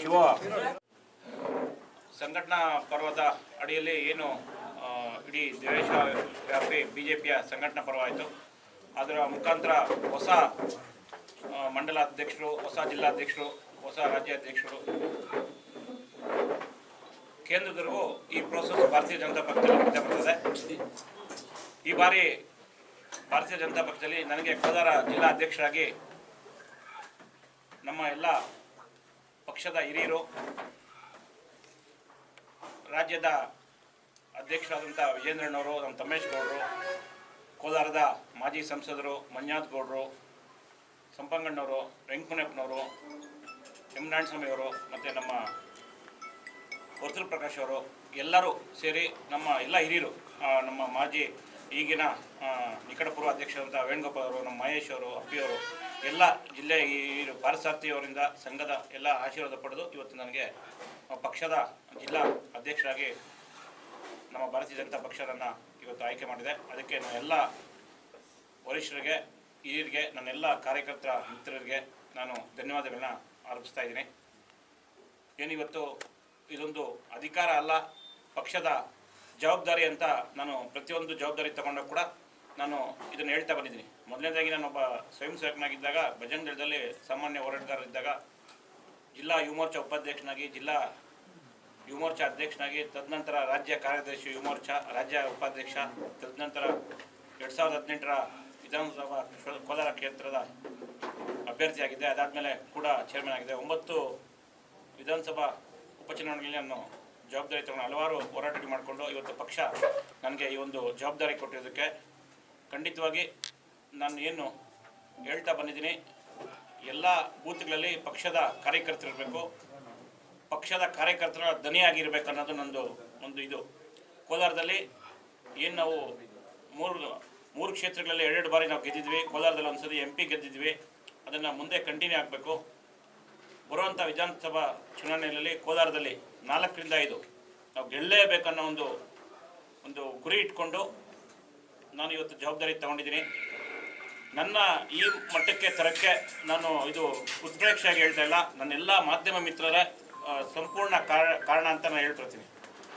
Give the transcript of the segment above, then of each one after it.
ಶಿವ ಸಂಘಟನಾ ಪರ್ವದ ಅಡಿಯಲ್ಲಿ ಏನು ಇಡೀ ದೇಶ ವ್ಯಾಪಿ ಬಿ ಜೆ ಪಿಯ ಸಂಘಟನಾ ಪರ್ವ ಆಯಿತು ಅದರ ಮುಖಾಂತರ ಹೊಸ ಮಂಡಲಾಧ್ಯಕ್ಷರು, ಹೊಸ ಜಿಲ್ಲಾಧ್ಯಕ್ಷರು, ಹೊಸ ರಾಜ್ಯಾಧ್ಯಕ್ಷರು ಕೇಂದ್ರದವರೆಗೂ ಈ ಪ್ರೋಸೆಸ್ ಭಾರತೀಯ ಜನತಾ ಪಕ್ಷದಲ್ಲಿ ನಡೀತಾ ಈ ಬಾರಿ ಭಾರತೀಯ ಜನತಾ ಪಕ್ಷದಲ್ಲಿ ನನಗೆ ಕೋಲಾರ ಜಿಲ್ಲಾ ಅಧ್ಯಕ್ಷರಾಗಿ ನಮ್ಮ ಎಲ್ಲ ಪಕ್ಷದ ಹಿರಿಯರು, ರಾಜ್ಯದ ಅಧ್ಯಕ್ಷರಾದಂಥ ವಿಜೇಂದ್ರಣ್ಣವರು ನಮ್ಮ ತಮ್ಮೇಶ್ ಗೌಡರು, ಕೋಲಾರದ ಮಾಜಿ ಸಂಸದರು ಮಂಜುನಾಥ್ ಗೌಡರು, ಸಂಪಂಗಣ್ಣವರು ವೆಂಕಟಪ್ಪನವರು ಎಂ ನಾರಾಯಣಸ್ವಾಮಿಯವರು ಮತ್ತು ನಮ್ಮ ವರ್ತೂರು ಪ್ರಕಾಶ್ ಅವರು ಎಲ್ಲರೂ ಸೇರಿ ನಮ್ಮ ಎಲ್ಲ ಹಿರಿಯರು ನಮ್ಮ ಮಾಜಿ ಈಗಿನ ನಿಕಟಪೂರ್ವ ಅಧ್ಯಕ್ಷರಂತ ವೇಣುಗೋಪಾಲ್ ಅವರು, ನಮ್ಮ ಮಹೇಶ್ ಅವರು ಅಪ್ಪಿಯವರು ಎಲ್ಲ ಜಿಲ್ಲೆ ಈ ಭಾರಸಾರ್ಥಿ ಅವರಿಂದ ಸಂಘದ ಎಲ್ಲ ಆಶೀರ್ವಾದ ಪಡೆದು ಇವತ್ತು ನನಗೆ ಪಕ್ಷದ ಜಿಲ್ಲಾ ಅಧ್ಯಕ್ಷರಾಗಿ ನಮ್ಮ ಭಾರತೀಯ ಜನತಾ ಪಕ್ಷವನ್ನು ಇವತ್ತು ಆಯ್ಕೆ ಮಾಡಿದೆ. ಅದಕ್ಕೆ ನಾನು ಎಲ್ಲ ವರಿಷ್ಠರಿಗೆ, ಹಿರಿಯರಿಗೆ ನನ್ನೆಲ್ಲ ಕಾರ್ಯಕರ್ತರ ಮಿತ್ರರಿಗೆ ನಾನು ಧನ್ಯವಾದಗಳನ್ನ ಅರ್ಪಿಸ್ತಾ ಇದ್ದೀನಿ. ಏನಿವತ್ತು ಇದೊಂದು ಅಧಿಕಾರ ಅಲ್ಲ, ಪಕ್ಷದ ಜವಾಬ್ದಾರಿ ಅಂತ ನಾನು ಪ್ರತಿಯೊಂದು ಜವಾಬ್ದಾರಿ ತಗೊಂಡಾಗ ಕೂಡ ನಾನು ಇದನ್ನು ಹೇಳ್ತಾ ಬಂದಿದ್ದೀನಿ. ಮೊದಲನೇದಾಗಿ ನಾನೊಬ್ಬ ಸ್ವಯಂ ಸೇವಕನಾಗಿದ್ದಾಗ, ಭಜನ್ ದಳದಲ್ಲಿ ಸಾಮಾನ್ಯ ಹೋರಾಟಗಾರರಿದ್ದಾಗ, ಜಿಲ್ಲಾ ಯುವಮೋರ್ಚಾ ಉಪಾಧ್ಯಕ್ಷನಾಗಿ, ಜಿಲ್ಲಾ ಯುವಮೋರ್ಚಾ ಅಧ್ಯಕ್ಷನಾಗಿ, ತದನಂತರ ರಾಜ್ಯ ಕಾರ್ಯದರ್ಶಿ ಯುವಮೋರ್ಚಾ ರಾಜ್ಯ ಉಪಾಧ್ಯಕ್ಷ, ತದನಂತರ ಎರಡು ಸಾವಿರದ ಹದಿನೆಂಟರ ವಿಧಾನಸಭಾ ಕೋಲಾರ ಕ್ಷೇತ್ರದ ಅಭ್ಯರ್ಥಿಯಾಗಿದ್ದೆ. ಅದಾದಮೇಲೆ ಕೂಡ ಚೇರ್ಮನ್ ಆಗಿದೆ ಒಂಬತ್ತು ವಿಧಾನಸಭಾ ಉಪಚುನಾವಣೆಯಲ್ಲಿ ನಾನು ಜವಾಬ್ದಾರಿ ತಗೊಂಡು ಹಲವಾರು ಹೋರಾಟಗಳು ಮಾಡಿಕೊಂಡು ಇವತ್ತು ಪಕ್ಷ ನನಗೆ ಈ ಒಂದು ಜವಾಬ್ದಾರಿ ಕೊಟ್ಟಿರೋದಕ್ಕೆ ಖಂಡಿತವಾಗಿ ನಾನು ಏನು ಹೇಳ್ತಾ ಬಂದಿದ್ದೀನಿ. ಎಲ್ಲ ಬೂತ್ಗಳಲ್ಲಿ ಪಕ್ಷದ ಕಾರ್ಯಕರ್ತರಿರಬೇಕು ಪಕ್ಷದ ಕಾರ್ಯಕರ್ತರ ದನಿಯಾಗಿರಬೇಕು ಅನ್ನೋದು ನಂದು ಒಂದು ಇದು. ಕೋಲಾರದಲ್ಲಿ ಏನು ನಾವು ಮೂರು ಮೂರು ಕ್ಷೇತ್ರಗಳಲ್ಲಿ ಎರಡೆರಡು ಬಾರಿ ನಾವು ಗೆದ್ದಿದ್ವಿ. ಕೋಲಾರದಲ್ಲಿ ಒಂದ್ಸರಿ ಎಂ ಪಿ ಗೆದ್ದಿದ್ವಿ. ಅದನ್ನು ಮುಂದೆ ಕಂಟಿನ್ಯೂ ಆಗಬೇಕು. ಬರುವಂಥ ವಿಧಾನಸಭಾ ಚುನಾವಣೆಯಲ್ಲಿ ಕೋಲಾರದಲ್ಲಿ ನಾಲ್ಕರಿಂದ ಐದು. ನಾವು ಗೆಲ್ಲಲೇಬೇಕನ್ನೋ ಒಂದು ಒಂದು ಗುರಿ ಇಟ್ಕೊಂಡು ನಾನು ಇವತ್ತು ಜವಾಬ್ದಾರಿ ತಗೊಂಡಿದ್ದೀನಿ. ನನ್ನ ಈ ಮಟ್ಟಕ್ಕೆ ತರಕ್ಕೆ ನಾನು ಇದು ಉತ್ಪ್ರೇಕ್ಷೆಯಾಗಿ ಹೇಳ್ತಾ ಇಲ್ಲ. ನನ್ನೆಲ್ಲ ಮಾಧ್ಯಮ ಮಿತ್ರರೇ ಸಂಪೂರ್ಣ ಕಾರಣ ಅಂತ ನಾನು ಹೇಳ್ಕೊಳ್ತೀನಿ.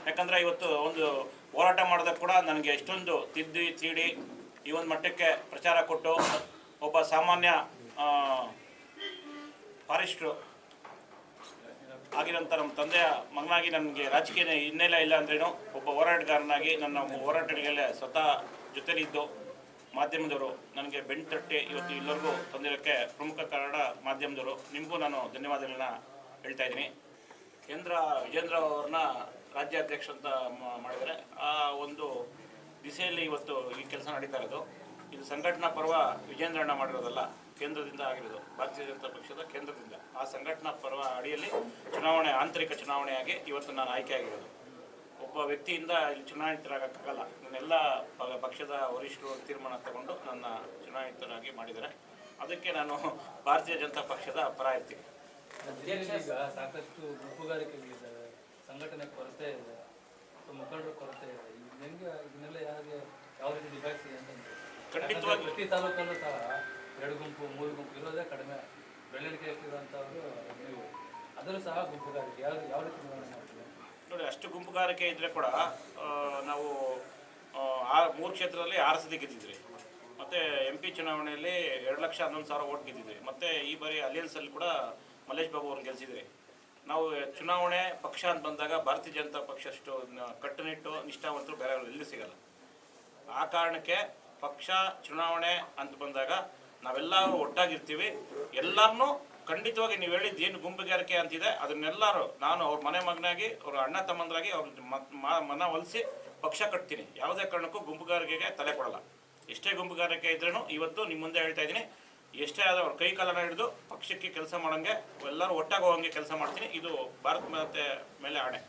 ಯಾಕಂದರೆ ಇವತ್ತು ಒಂದು ಹೋರಾಟ ಮಾಡಿದಾಗ ಕೂಡ ನನಗೆ ಎಷ್ಟೊಂದು ತಿದ್ದಿ, ತೀಡಿ ಈ ಒಂದು ಮಟ್ಟಕ್ಕೆ ಪ್ರಚಾರ ಕೊಟ್ಟು ಒಬ್ಬ ಸಾಮಾನ್ಯ ಫಾರೆಸ್ಟ್ರು ಆಗಿರೋಂಥ ನಮ್ಮ ತಂದೆಯ ಮಗನಾಗಿ ನನಗೆ ರಾಜಕೀಯ ಹಿನ್ನೆಲೆ ಇಲ್ಲ ಅಂದ್ರೇನು ಒಬ್ಬ ಹೋರಾಟಗಾರನಾಗಿ ನನ್ನ ಹೋರಾಟಗಳಿಗೆಲ್ಲ ಸ್ವತಃ ಜೊತೆಲಿದ್ದು ಮಾಧ್ಯಮದವರು, ನನಗೆ ಬೆಂಡ್ ತಟ್ಟೆ ಇವತ್ತು ಎಲ್ಲರಿಗೂ ತಂದಿರೋಕ್ಕೆ ಪ್ರಮುಖ ಕಾರಣ ಮಾಧ್ಯಮದವರು. ನಿಮಗೂ ನಾನು ಧನ್ಯವಾದಗಳನ್ನ ಹೇಳ್ತಾ ಇದ್ದೀನಿ. ಕೇಂದ್ರ ವಿಜೇಂದ್ರ ಅವ್ರನ್ನ ರಾಜ್ಯಾಧ್ಯಕ್ಷ ಅಂತ ಮಾಡಿದರೆ ಆ ಒಂದು ದಿಸೆಯಲ್ಲಿ ಇವತ್ತು ಈ ಕೆಲಸ ನಡೀತಾ ಇರೋದು. ಇದು ಸಂಘಟನಾ ಪರ್ವ ವಿಜೇಂದ್ರಣ್ಣ ಮಾಡಿರೋದಲ್ಲ, ಕೇಂದ್ರದಿಂದ ಆಗಿರೋದು. ಭಾರತೀಯ ಜನತಾ ಪಕ್ಷದ ಕೇಂದ್ರದಿಂದ. ಆ ಸಂಘಟನಾ ಪರ್ವ ಅಡಿಯಲ್ಲಿ ಚುನಾವಣೆ ಆಂತರಿಕ ಚುನಾವಣೆಯಾಗಿ ಇವತ್ತು ನಾನು ಆಯ್ಕೆಯಾಗಿರೋದು. ಒಬ್ಬ ವ್ಯಕ್ತಿಯಿಂದ ಇಲ್ಲಿ ಚುನಾಯಿತರಾಗಕ್ಕಾಗಲ್ಲ. ನನ್ನೆಲ್ಲ ಪಕ್ಷದ ವರಿಷ್ಠರು ತೀರ್ಮಾನ ತಗೊಂಡು ನನ್ನ ಚುನಾಯಿತರಾಗಿ ಮಾಡಿದ್ದಾರೆ. ಅದಕ್ಕೆ ನಾನು ಭಾರತೀಯ ಜನತಾ ಪಕ್ಷದ ಪರ ಇರ್ತೀನಿ ಸಾಕಷ್ಟು ಗುಂಪುಗಾರಿಕೆಗಳಿದ್ದಾವೆ. ಸಂಘಟನೆ ಕೊರತೆ ಇದೆ. ಮುಖಂಡರ ಕೊರತೆ ಇದೆ. ಹೆಂಗೆ ಇದನ್ನೆಲ್ಲ ಯಾರಿಗೆ ಯಾವ ರೀತಿ ನಿಭಾಯಿಸಿದೆ ಅಂತ ಖಂಡಿತವಾಗಿ. ಪ್ರತಿ ತಾಲೂಕಲ್ಲೂ ಸಹ ಎರಡು ಗುಂಪು ಮೂರು ಗುಂಪು ಇರೋದೇ ಕಡಿಮೆ. ಬೆಳವಣಿಗೆ ನೀವು ಸಹ ಗುಂಪುಗಾರಿಕೆ ಯಾವ ಯಾವ ರೀತಿ ನೋಡಿ ಅಷ್ಟು ಗುಂಪುಗಾರಿಕೆ ಇದ್ದರೆ ಕೂಡ ನಾವು ಆ, ಮೂರು ಕ್ಷೇತ್ರದಲ್ಲಿ ಆರು ಸತಿ ಗೆದ್ದಿದ್ರಿ. ಮತ್ತು ಎಂ ಪಿ ಚುನಾವಣೆಯಲ್ಲಿ ಎರಡು ಲಕ್ಷ ಹನ್ನೊಂದು ಸಾವಿರ ಓಟ್ ಗೆದ್ದಿದ್ರಿ. ಮತ್ತು ಈ ಬಾರಿ ಅಲಿಯನ್ಸಲ್ಲಿ ಕೂಡ ಮಲ್ಲೇಶ್ ಬಾಬು ಅವ್ರನ್ನ ಗೆಲ್ಸಿದ್ರಿ. ನಾವು ಚುನಾವಣೆ ಪಕ್ಷ ಅಂತ ಬಂದಾಗ ಭಾರತೀಯ ಜನತಾ ಪಕ್ಷ ಅಷ್ಟು ಕಟ್ಟುನಿಟ್ಟು ನಿಷ್ಠಾವಂತರು ಬೇರೆ ಎಲ್ಲೂ ಸಿಗಲ್ಲ. ಆ ಕಾರಣಕ್ಕೆ ಪಕ್ಷ ಚುನಾವಣೆ ಅಂತ ಬಂದಾಗ ನಾವೆಲ್ಲ ಒಟ್ಟಾಗಿರ್ತೀವಿ. ಎಲ್ಲರನ್ನೂ ಖಂಡಿತವಾಗಿ ನೀವು ಹೇಳಿದ್ದು ಏನು ಗುಂಪುಗಾರಿಕೆ ಅಂತಿದೆ, ಅದನ್ನೆಲ್ಲರೂ ನಾನು ಅವ್ರ ಮನೆ ಮಗನಾಗಿ, ಅವ್ರ ಅಣ್ಣ ತಮ್ಮಂದ್ರಾಗಿ ಅವ್ರ ಮನ ಒಲಿಸಿ ಪಕ್ಷ ಕಟ್ತೀನಿ. ಯಾವುದೇ ಕಾರಣಕ್ಕೂ ಗುಂಪುಗಾರಿಕೆಗೆ ತಲೆ ಕೊಡಲ್ಲ. ಎಷ್ಟೇ ಗುಂಪುಗಾರಿಕೆ ಇದ್ರೂ ಇವತ್ತು ನಿಮ್ಮ ಮುಂದೆ ಹೇಳ್ತಾ ಇದ್ದೀನಿ. ಎಷ್ಟೇ ಆದ ಅವ್ರ ಕೈ ಕಾಲನ ಹಿಡಿದು ಪಕ್ಷಕ್ಕೆ ಕೆಲಸ ಮಾಡೋಂಗೆ, ಎಲ್ಲರೂ ಒಟ್ಟಾಗಿ ಹೋಗಂಗೆ ಕೆಲಸ ಮಾಡ್ತೀನಿ. ಇದು ಭಾರತ ಮಾತೆ ಮೇಲೆ ಆಣೆ.